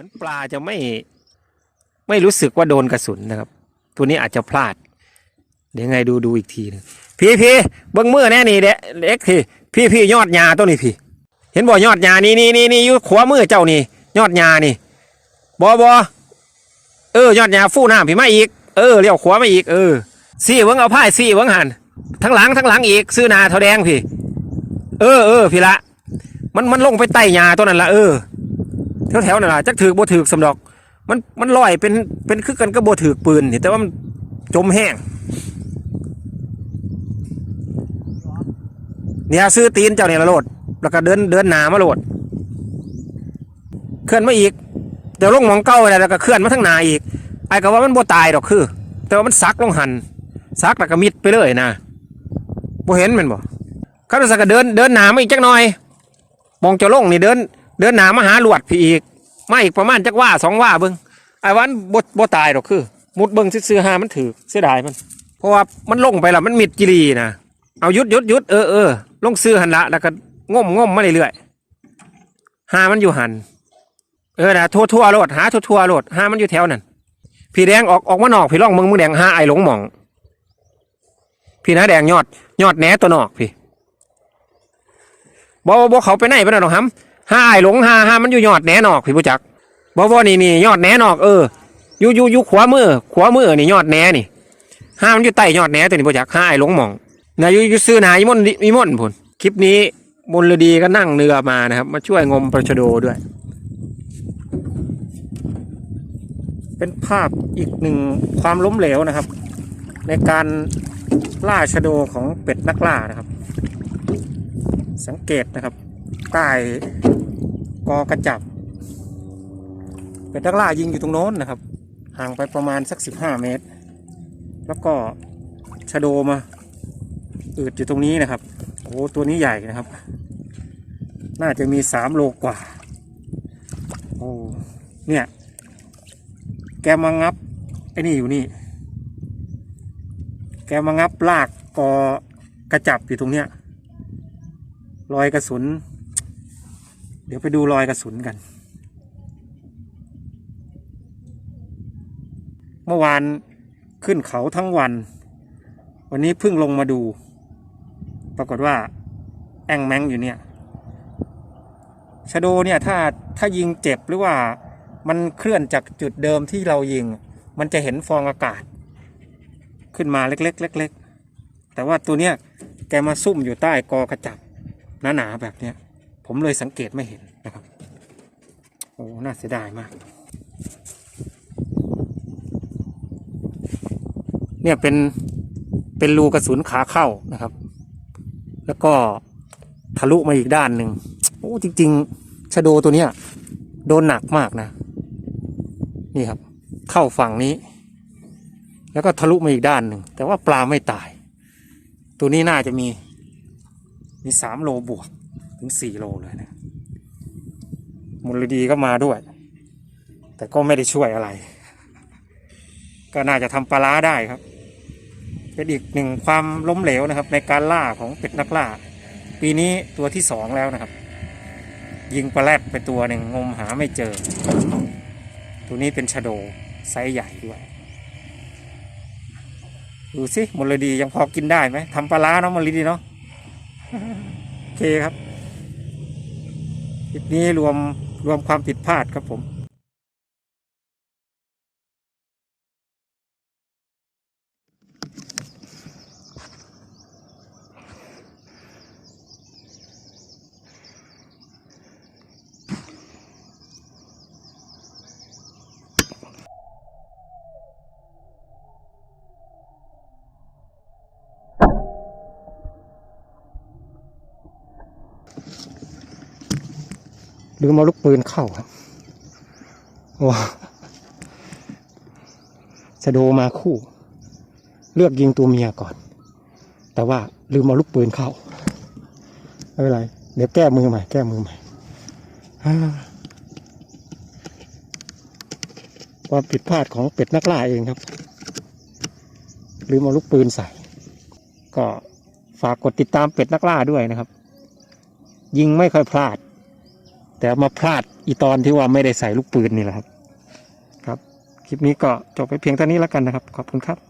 ือนปลาจะไม่ไม่รู้สึกว่าโดนกระสุนนะครับ ตัวนี้อาจจะพลาด เดี๋ยวไงดูดูอีกทีนึงพี่พี่เบิ้งมือแน่นี่เด็เล็กพี่พี่พี่ยอดยาตัวนี้พี่ เห็นบ่ยอดยานี่นี่นี่นี่ยู่ขวามือเจ้านี่ยอดยานี่บอบอเออยอดยาฟู่หน้ำพี่มาอีกเออเลี้ยวขวามาอีกเออสี่เบิ้งเอาผ้าสี่เบิ้งหันทั้งหลังทั้งหลังอีก ซื้อนาเทาแดงพี่ เออเออพี่ละ มันมันลงไปใต้ยาตัวนั้นละเออ แถวๆนั่นละจักถือบ่ถือสำดอก มันมันลอยเป็นเป็นคือกันก็บ่ถือปืนนี่แต่ว่ามันจมแห้งเนี่ยซื้อตีนเจ้าเนี่ยละโหลด แล้วก็เดินเดินหนามาโหลด เคลื่อนมาอีกเดี๋ยวลงมองเก้าอะไรแล้วก็เคลื่อนมาทั้งหนาอีก ไอ้ก็ว่ามันบ่ตายดอกคือ แต่ว่ามันซักลงหันซักแล้วก็มิดไปเลยนะบ่เห็นมันบ่ข้าราชการเดินเดินหนามาอีกจักหน่อย มองจะลงนี่เดิน เดินหนามาหาหลวดพี่อีกมาอีกประมาณจักว่าสองว่าเบิ่งไอ้วันบ่บ่ตายดอกคือ มุดเบิ่งซื่อหามันถือเสียดายมัน เพราะว่ามันลงไปล้วมันมิดจิรีนะเอายุดยุดยุดเออเออลงซื้อหันละแล้วก็ง่มง่มมาเรื่อยๆหามันอยู่หันเออนะทั่วทั่วๆโลดหาทั่วทั่วๆโลดหามันอยู่แถวนั้นพี่แดงออกออกมานอกพี่ร่องมึงมึงแดงหาไอ้หลงหมอง พี่นะแดงยอด ยอดแหนตัวนอกพี่บ่บ่บ่เขาไปไหนไปไหนหรอกฮัม ห้าไอ้หลงหาหามันอยู่ยอดแหนนอกพี่ผู้จักบ่บ่นี่นี่ยอดแหนนอกเอออยู่อยู่อยู่ขวามือขวามือนี่ยอดแหนนี่ห้ามันอยู่ใต้ยอดแหนตัวนี้ผู้จักห้าไอ้หลงมองนะอยู่อยู่ซื้อหนาอีมอนอีมอนพุ่นคลิปนี้มนฤดีก็นั่งเรือมานะครับ มาช่วยงมปลาชโดด้วย เป็นภาพอีกหนึ่งความล้มเหลวนะครับ ในการล่าชโดของเป็ดนักล่านะครับ สังเกตนะครับใต้ กอกระจับ เป็ดนักล่ายิงอยู่ตรงโน้นนะครับ ห่างไปประมาณสักสิบห้าเมตร แล้วก็ชะโดมาอืดอยู่ตรงนี้นะครับโอ้ตัวนี้ใหญ่นะครับ น่าจะมีสามโลกว่าโอ้เนี่ย แกมางับไอ้นี่อยู่นี่ แกมางับลากกอกระจับอยู่ตรงเนี้ยรอยกระสุน เดี๋ยวไปดูรอยกระสุนกัน เมื่อวานขึ้นเขาทั้งวัน วันนี้เพิ่งลงมาดู ปรากฏว่า แองแมงอยู่เนี่ยชาโดเนี่ยถ้าถ้ายิงเจ็บหรือว่ามันเคลื่อนจากจุดเดิมที่เรายิง มันจะเห็นฟองอากาศ ขึ้นมาเล็กๆเล็กๆแต่ว่าตัวเนี้ยแกมาซุ่มอยู่ใต้กอกระจับหนาๆแบบเนี้ย ผมเลยสังเกตไม่เห็นนะครับ โอ้ น่าเสียดายมาก เนี่ยเป็น เป็นรูกระสุนขาเข้านะครับ แล้วก็ทะลุมาอีกด้านหนึ่งโอ้จริง ๆชะโดตัวเนี้ย โดนหนักมากนะ นี่ครับ เข้าฝั่งนี้ แล้วก็ทะลุมาอีกด้านหนึ่ง แต่ว่าปลาไม่ตาย ตัวนี้น่าจะมี มีสามโลบวก ถึงสี่โลเลยนะมูลดีก็มาด้วย แต่ก็ไม่ได้ช่วยอะไร ก็น่าจะทำปลาร้าได้ครับ เป็นอีกหนึ่งความล้มเหลวนะครับ ในการล่าของเป็ดนักล่า ปีนี้ตัวที่สองแล้วนะครับ ยิงปลาแรดไปตัวหนึ่งงมหาไม่เจอ ตัวนี้เป็นชะโดไซส์ใหญ่ด้วยดูสิมลดียังพอกินได้ไหมทำปลาร้าเนาะมลดีเนาะโอเคครับ คลิปนี้รวมรวมความผิดพลาดครับผม ลืมเอาลูกปืนเข้าครับว้าสะโดมาคู่ เลือกยิงตัวเมียก่อน แต่ว่าลืมเอาลูกปืนเข้าไม่เป็นไร เดี๋ยวแก้มือใหม่ แก้มือใหม่ความผิดพลาดของเป็ดนักล่าเองครับ ลืมเอาลูกปืนใส่ ก็ฝากกดติดตามเป็ดนักล่าด้วยนะครับ ยิงไม่ค่อยพลาด แต่มาพลาดอีตอนที่ว่าไม่ได้ใส่ลูกปืนนี่แหละครับ ครับ คลิปนี้ก็จบไปเพียงเท่านี้แล้วกันนะครับ ขอบคุณครับ